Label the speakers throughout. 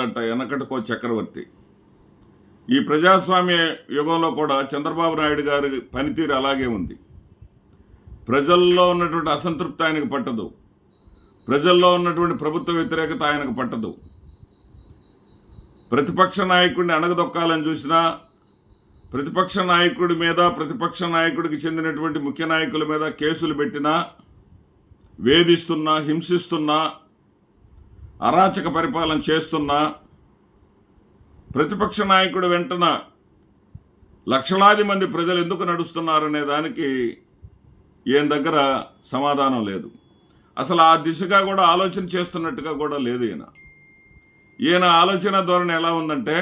Speaker 1: అంట వెనకటికో చక్రవర్తి. ఈ ప్రజాస్వామ్య యుగంలో కూడా చంద్రబాబు నాయుడు గారి పనితీరు అలాగే ఉంది. ప్రజల్లో ఉన్నటువంటి అసంతృప్తి ఆయనకు పట్టదు. ప్రజల్లో ఉన్నటువంటి ప్రభుత్వ వ్యతిరేకత ఆయనకు పట్టదు. ప్రతిపక్ష నాయకుడిని అణగదొక్కాలని చూసినా ప్రతిపక్ష నాయకుడి మీద ప్రతిపక్ష నాయకుడికి చెందినటువంటి ముఖ్య నాయకుల మీద కేసులు పెట్టినా వేధిస్తున్నా హింసిస్తున్నా అరాచక పరిపాలన చేస్తున్న ప్రతిపక్ష నాయకుడు వెంటన లక్షలాది మంది ప్రజలు ఎందుకు నడుస్తున్నారనే దానికి ఈయన దగ్గర సమాధానం లేదు. అసలు ఆ దిశగా కూడా ఆలోచన చేస్తున్నట్టుగా కూడా లేదు ఈయన. ఈయన ఆలోచన ధోరణి ఎలా ఉందంటే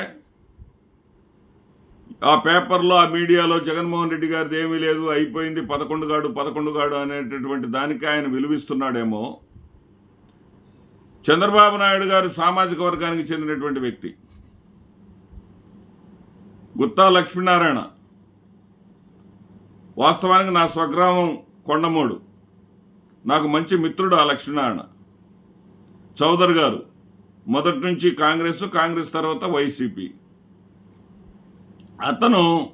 Speaker 1: ఆ పేపర్లో ఆ మీడియాలో జగన్మోహన్ రెడ్డి గారిది ఏమీ లేదు అయిపోయింది పదకొండు గాడు పదకొండు గాడు అనేటటువంటి దానికి ఆయన విలువిస్తున్నాడేమో. చంద్రబాబు నాయుడు గారు సామాజిక వర్గానికి చెందినటువంటి వ్యక్తి. గుత్తా లక్ష్మీనారాయణ. వాస్తవానికి నా స్వగ్రామం కొండమూడు. నాకు మంచి మిత్రుడు ఆ లక్ష్మీనారాయణ. చౌదరి గారు మొదటి నుంచి కాంగ్రెస్ కాంగ్రెస్ తర్వాత వైసీపీ. అతను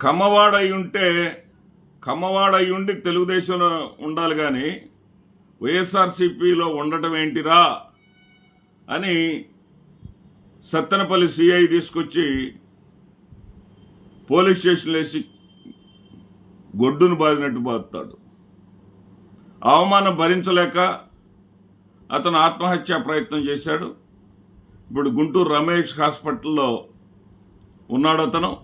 Speaker 1: కమ్మవాడై ఉంటే కమ్మవాడై ఉండి తెలుగుదేశంలో ఉండాలి కానీ వైఎస్ఆర్సీపీలో ఉండటం ఏంటిరా అని సత్తెనపల్లి సిఐ తీసుకొచ్చి పోలీస్ స్టేషన్లో వేసి గొడ్డును బాదినట్టు బాదుతాడు. అవమానం భరించలేక అతను ఆత్మహత్య ప్రయత్నం చేశాడు. ఇప్పుడు గుంటూరు రమేష్ హాస్పిటల్లో ఉన్నాడు అతను.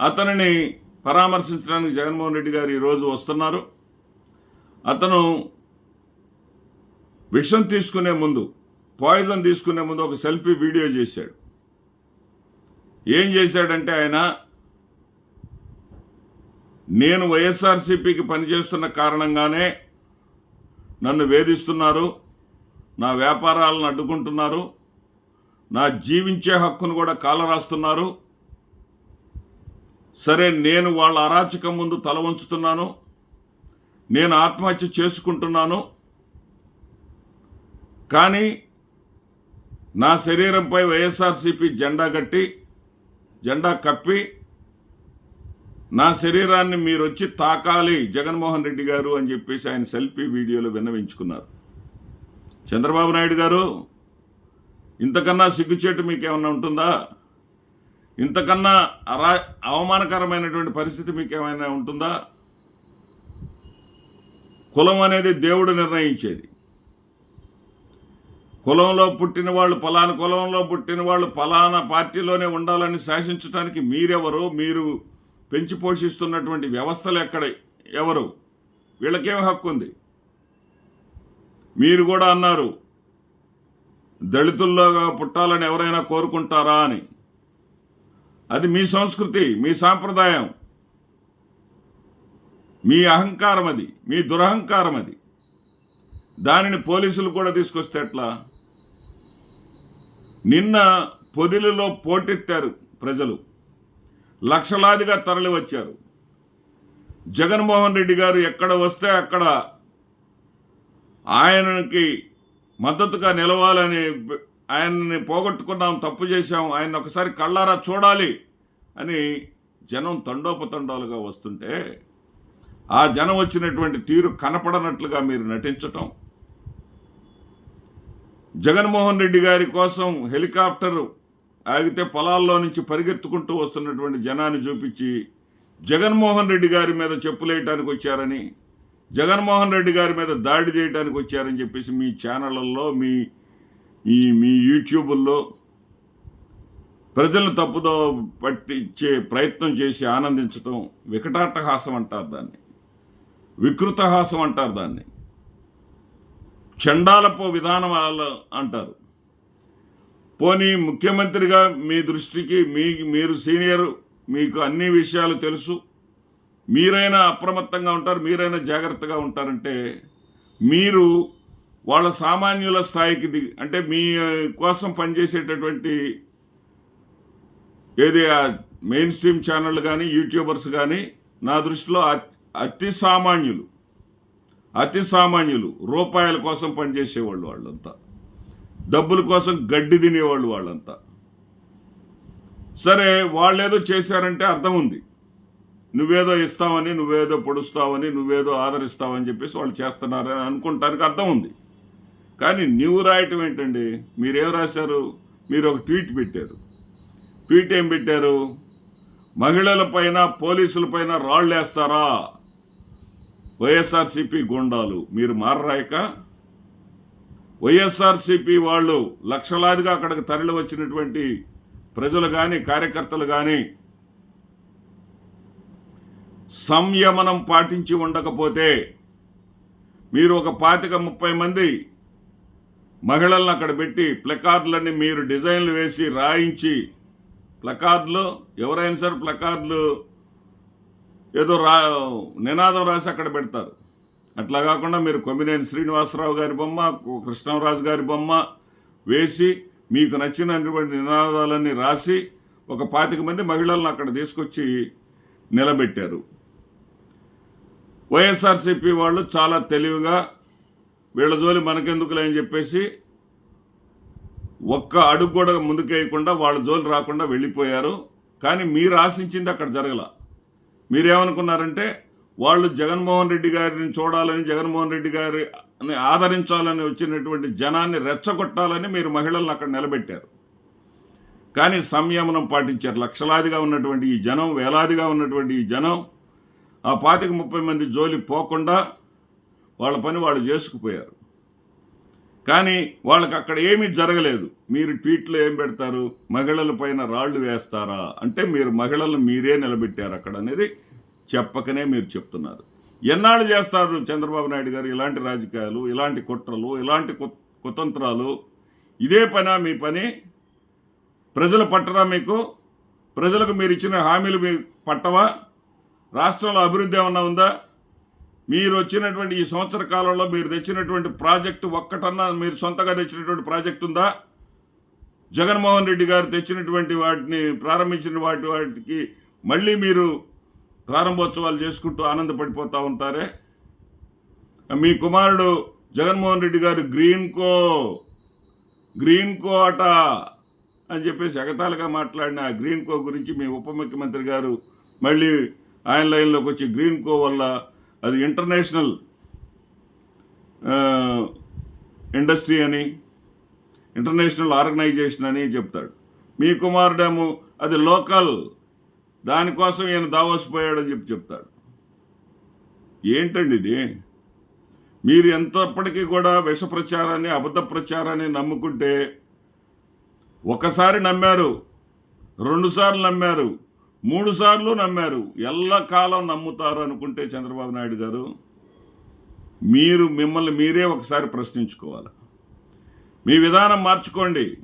Speaker 1: అతనిని పరామర్శించడానికి జగన్మోహన్ రెడ్డి గారు ఈరోజు వస్తున్నారు. అతను విషం తీసుకునే ముందు పాయిజన్ తీసుకునే ముందు ఒక సెల్ఫీ వీడియో చేశాడు. ఏం చేశాడంటే ఆయన నేను వైఎస్ఆర్సీపీకి పనిచేస్తున్న కారణంగానే నన్ను వేధిస్తున్నారు నా వ్యాపారాలను అడ్డుకుంటున్నారు నా జీవించే హక్కును కూడా కాలరాస్తున్నారు. సరే నేను వాళ్ళ అరాచకం ముందు తల వంచుతున్నాను నేను ఆత్మహత్య చేసుకుంటున్నాను కానీ నా శరీరంపై వైఎస్ఆర్సీపీ జెండా కట్టి జెండా కప్పి నా శరీరాన్ని మీరు వచ్చి తాకాలి జగన్మోహన్ రెడ్డి గారు అని చెప్పేసి ఆయన సెల్ఫీ వీడియోలో విన్నవించుకున్నారు. చంద్రబాబు నాయుడు గారు ఇంతకన్నా సిగ్గుచేటు మీకు ఏమైనా ఉంటుందా? ఇంతకన్నా అరా అవమానకరమైనటువంటి పరిస్థితి మీకు ఏమైనా ఉంటుందా? కులం అనేది దేవుడు నిర్ణయించేది. కులంలో పుట్టిన వాళ్ళు పలానా కులంలో పుట్టిన వాళ్ళు పలానా పార్టీలోనే ఉండాలని శాసించడానికి మీరెవరు మీరు పెంచి పోషిస్తున్నటువంటి వ్యవస్థలు ఎక్కడ? ఎవరు? వీళ్ళకేం హక్కు ఉంది? మీరు కూడా అన్నారు దళితుల్లోగా పుట్టాలని ఎవరైనా కోరుకుంటారా అని. అది మీ సంస్కృతి మీ సాంప్రదాయం. మీ అహంకారం అది మీ దురహంకారం అది దానిని పోలీసులు కూడా తీసుకొస్తే ఎట్లా? నిన్న పొదిలిలో పోటెత్తారు ప్రజలు. లక్షలాదిగా తరలి వచ్చారు జగన్మోహన్ రెడ్డి గారు ఎక్కడ వస్తే అక్కడ ఆయనకి మద్దతుగా నిలవాలని ఆయన్ని పోగొట్టుకున్నాం తప్పు చేశాం ఆయన ఒకసారి కళ్ళారా చూడాలి అని జనం తండోపతండాలుగా వస్తుంటే ఆ జనం వచ్చినటువంటి తీరు కనపడనట్లుగా మీరు నటించటం జగన్మోహన్ రెడ్డి గారి కోసం హెలికాప్టర్ ఆగితే పొలాల్లో నుంచి పరిగెత్తుకుంటూ వస్తున్నటువంటి జనాన్ని చూపించి జగన్మోహన్ రెడ్డి గారి మీద చెప్పులేయటానికి వచ్చారని జగన్మోహన్ రెడ్డి గారి మీద దాడి చేయడానికి వచ్చారని చెప్పేసి మీ ఛానళ్ళల్లో మీ ఈ మీ యూట్యూబుల్లో ప్రజలను తప్పుదో పట్టించే ప్రయత్నం చేసి ఆనందించటం వికటాట్టహాసం అంటారు దాన్ని. వికృతహాసం అంటారు దాన్ని. చండాలపో విధానం వాళ్ళు అంటారు. పోనీ ముఖ్యమంత్రిగా మీ దృష్టికి మీ మీరు సీనియర్ మీకు అన్ని విషయాలు తెలుసు. మీరైనా అప్రమత్తంగా ఉంటారు మీరైనా జాగ్రత్తగా ఉంటారంటే మీరు వాళ్ళ సామాన్యుల స్థాయికి దిగి అంటే మీ కోసం పనిచేసేటటువంటి ఏది మెయిన్ స్ట్రీమ్ ఛానళ్ళు కానీ యూట్యూబర్స్ కానీ నా దృష్టిలో అతి- అతి సామాన్యులు. అతి సామాన్యులు రూపాయల కోసం పనిచేసేవాళ్ళు వాళ్ళంతా. డబ్బుల కోసం గడ్డి తినేవాళ్ళు వాళ్ళంతా. సరే వాళ్ళేదో చేశారంటే అర్థం ఉంది. నువ్వేదో ఇస్తావని నువ్వేదో పొడుస్తావని నువ్వేదో ఆదరిస్తావని చెప్పేసి వాళ్ళు చేస్తున్నారని అనుకుంటానికి అర్థం ఉంది. కానీ నువ్వు రాయటం ఏంటండి? మీరేం రాశారు? మీరు ఒక ట్వీట్ పెట్టారు. ట్వీట్ ఏం పెట్టారు? మహిళల పైన పోలీసుల పైన రాళ్ళు వేస్తారా వైఎస్ఆర్సీపీ గుండాలు. మీరు మారరాయక? వైఎస్ఆర్సీపీ వాళ్ళు లక్షలాదిగా అక్కడికి తరలి వచ్చినటువంటి ప్రజలు కానీ కార్యకర్తలు కానీ సంయమనం పాటించి ఉండకపోతే మీరు ఒక పాతిక ముప్పై మంది మహిళలను అక్కడ పెట్టి ప్లకార్డులన్నీ మీరు డిజైన్లు వేసి రాయించి ప్లకార్డులు ఎవరైనా సరే ప్లకార్డులు ఏదో రా నినాదం రాసి అక్కడ పెడతారు. అట్లా కాకుండా మీరు కొమ్మినేని శ్రీనివాసరావు గారి బొమ్మ కృష్ణరాజు గారి బొమ్మ వేసి మీకు నచ్చినటువంటి నినాదాలన్నీ రాసి ఒక పాతిక మంది మహిళలను అక్కడ తీసుకొచ్చి నిలబెట్టారు. వైఎస్ఆర్సీపీ వాళ్ళు చాలా తెలివిగా వీళ్ళ జోలి మనకెందుకులే అని చెప్పేసి ఒక్క అడుగు కూడా ముందుకేయకుండా వాళ్ళ జోలి రాకుండా వెళ్ళిపోయారు. కానీ మీరు ఆశించింది అక్కడ జరగల. మీరేమనుకున్నారంటే వాళ్ళు జగన్మోహన్ రెడ్డి గారిని చూడాలని జగన్మోహన్ రెడ్డి గారిని ఆదరించాలని వచ్చినటువంటి జనాన్ని రెచ్చగొట్టాలని మీరు మహిళలను అక్కడ నిలబెట్టారు. కానీ సంయమనం పాటించారు. లక్షలాదిగా ఉన్నటువంటి ఈ జనం వేలాదిగా ఉన్నటువంటి ఈ జనం ఆ పాతిక ముప్పై మంది జోలి పోకుండా వాళ్ళ పని వాళ్ళు చేసుకుపోయారు. కానీ వాళ్ళకి అక్కడ ఏమీ జరగలేదు. మీరు ట్వీట్లో ఏం పెడతారు? మహిళల పైన రాళ్ళు వేస్తారా? అంటే మీరు మహిళలను మీరే నిలబెట్టారు అక్కడ అనేది చెప్పకనే మీరు చెప్తున్నారు. ఎన్నాళ్ళు చేస్తారు చంద్రబాబు నాయుడు గారు ఇలాంటి రాజకీయాలు ఇలాంటి కుట్రలు ఇలాంటి కు- కుతంత్రాలు? ఇదే పనా మీ పని? ప్రజల పట్టరా మీకు? ప్రజలకు మీరు ఇచ్చిన హామీలు మీ పట్టవా? రాష్ట్రంలో అభివృద్ధి ఏమన్నా ఉందా? మీరు వచ్చినటువంటి ఈ సంవత్సర కాలంలో మీరు తెచ్చినటువంటి ప్రాజెక్టు ఒక్కటన్నా మీరు సొంతగా తెచ్చినటువంటి ప్రాజెక్టు ఉందా? జగన్మోహన్ రెడ్డి గారు తెచ్చినటువంటి వాటిని ప్రారంభించిన వాటి వాటికి మళ్ళీ మీరు ప్రారంభోత్సవాలు చేసుకుంటూ ఆనందపడిపోతూ ఉంటారే? మీ కుమారుడు జగన్మోహన్ రెడ్డి గారు గ్రీన్ కో గ్రీన్ కో అట అని చెప్పేసి ఎగతాలుగా మాట్లాడిన ఆ గ్రీన్ కో గురించి మీ ఉప ముఖ్యమంత్రి గారు మళ్ళీ ఆయన లైన్లోకి వచ్చి గ్రీన్ కో వల్ల అది ఇంటర్నేషనల్ ఇండస్ట్రీ అని ఇంటర్నేషనల్ ఆర్గనైజేషన్ అని చెప్తాడు. మీ కుమారుడేమో అది లోకల్ దానికోసం ఈయన దావోసిపోయాడని చెప్పి చెప్తాడు. ఏంటండి ఇది? మీరు ఎంతప్పటికీ కూడా విష ప్రచారాన్ని అబద్ధ ప్రచారాన్ని నమ్ముకుంటే ఒకసారి నమ్మారు రెండుసార్లు నమ్మారు మూడుసార్లు నమ్మారు నమ్మారు ఎల్లకాలం నమ్ముతారు అనుకుంటే చంద్రబాబు నాయుడు గారు మీరు మిమ్మల్ని మీరే ఒకసారి ప్రశ్నించుకోవాలి. మీ విధానం మార్చుకోండి.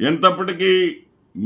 Speaker 1: ఎంతప్పటికీ